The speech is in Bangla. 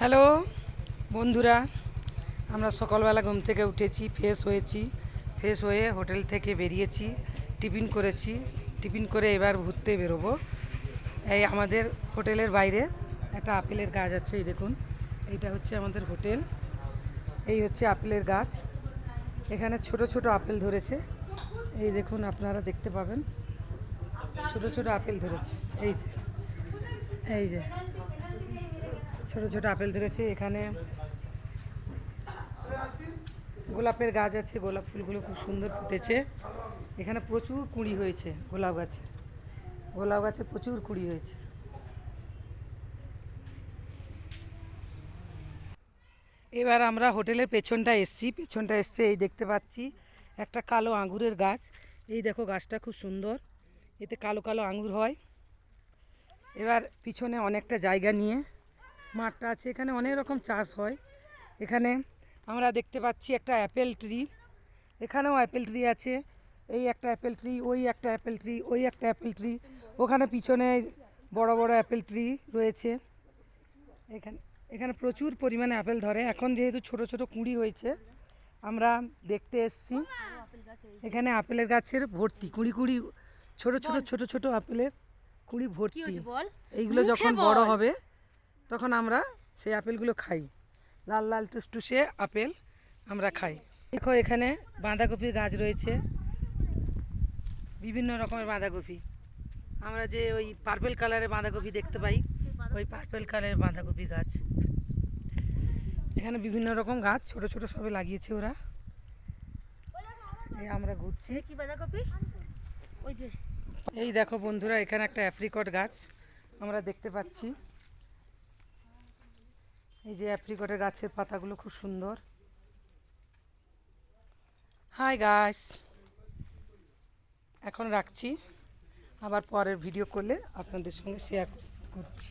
হ্যালো, বন্ধুরা, আমরা সকালবেলা ঘুম থেকে উঠেছি ফ্রেশ হয়েছি ফ্রেশ হয়ে হোটেল থেকে বেরিয়েছি, টিফিন করেছি, টিফিন করে এবার ঘুরতে বেরোবো। এই আমাদের হোটেলের বাইরে একটা আপেলের গাছ আছে, এই দেখুন, এইটা হচ্ছে আমাদের হোটেল, এই হচ্ছে আপেলের গাছ, এখানে ছোট ছোট আপেল ধরেছে, এই দেখুন আপনারা দেখতে পাবেন, ছোট ছোট আপেল ধরেছে, এই যে এই যে ছোট ছোট আপেল ধরেছে, এখানে গোলাপের গাছ আছে, গোলাপ ফুলগুলো খুব সুন্দর ফুটেছে। এখানে প্রচুর কুঁড়ি হয়েছে, গোলাপ গাছের গোলাপ গাছে প্রচুর কুঁড়ি হয়েছে। এবার আমরা হোটেলের পেছনটা এসছি, পেছনটা এসছে, এই দেখতে পাচ্ছি একটা কালো আঙ্গুরের গাছ। এই দেখো গাছটা খুব সুন্দর, এতে কালো কালো আঙ্গুর হয়। এবার পিছনে অনেকটা জায়গা নিয়ে মাঠটা আছে এখানে অনেক রকম চাষ হয়। এখানে আমরা দেখতে পাচ্ছি একটা অ্যাপেল ট্রি এখানেও অ্যাপেল ট্রি আছে এই একটা অ্যাপেল ট্রি ওই একটা অ্যাপেল ট্রি ওই একটা অ্যাপেল ট্রি ওখানে পিছনে বড় বড় অ্যাপেল ট্রি রয়েছে। এখানে এখানে প্রচুর পরিমাণে আপেল ধরে এখন যেহেতু ছোট ছোট কুঁড়ি হয়েছে আমরা দেখতে এসছি। এখানে আপেলের গাছের ভর্তি কুঁড়ি কুঁড়ি ছোট ছোট ছোট ছোট আপেলের কুঁড়ি ভর্তি। এইগুলো যখন বড় হবে তখন আমরা সেই আপেলগুলো খাই। লাল লাল টুসটুসে আপেল আমরা খাই। দেখো এখানে বাঁধাকপির গাছ রয়েছে। বিভিন্ন রকমের বাঁধাকপি। আমরা যে ওই পার্পেল কালারের বাঁধাকপি দেখতে পাই ওই পার্পেল কালারের বাঁধাকপি গাছ। এখানে বিভিন্ন রকম গাছ ছোট ছোট সবে লাগিয়েছে ওরা। এই আমরা ঘুরছি। কি বাঁধাকপি? ওই যে। এই দেখো বন্ধুরা এখানে একটা অ্যাপ্রিকট গাছ আমরা দেখতে পাচ্ছি। এই যে অ্যাপ্রিকটের গাছের পাতাগুলো খুব সুন্দর। হাই গাছ এখন রাখছি। আবার পরের ভিডিও করলে আপনাদের সঙ্গে শেয়ার করছি।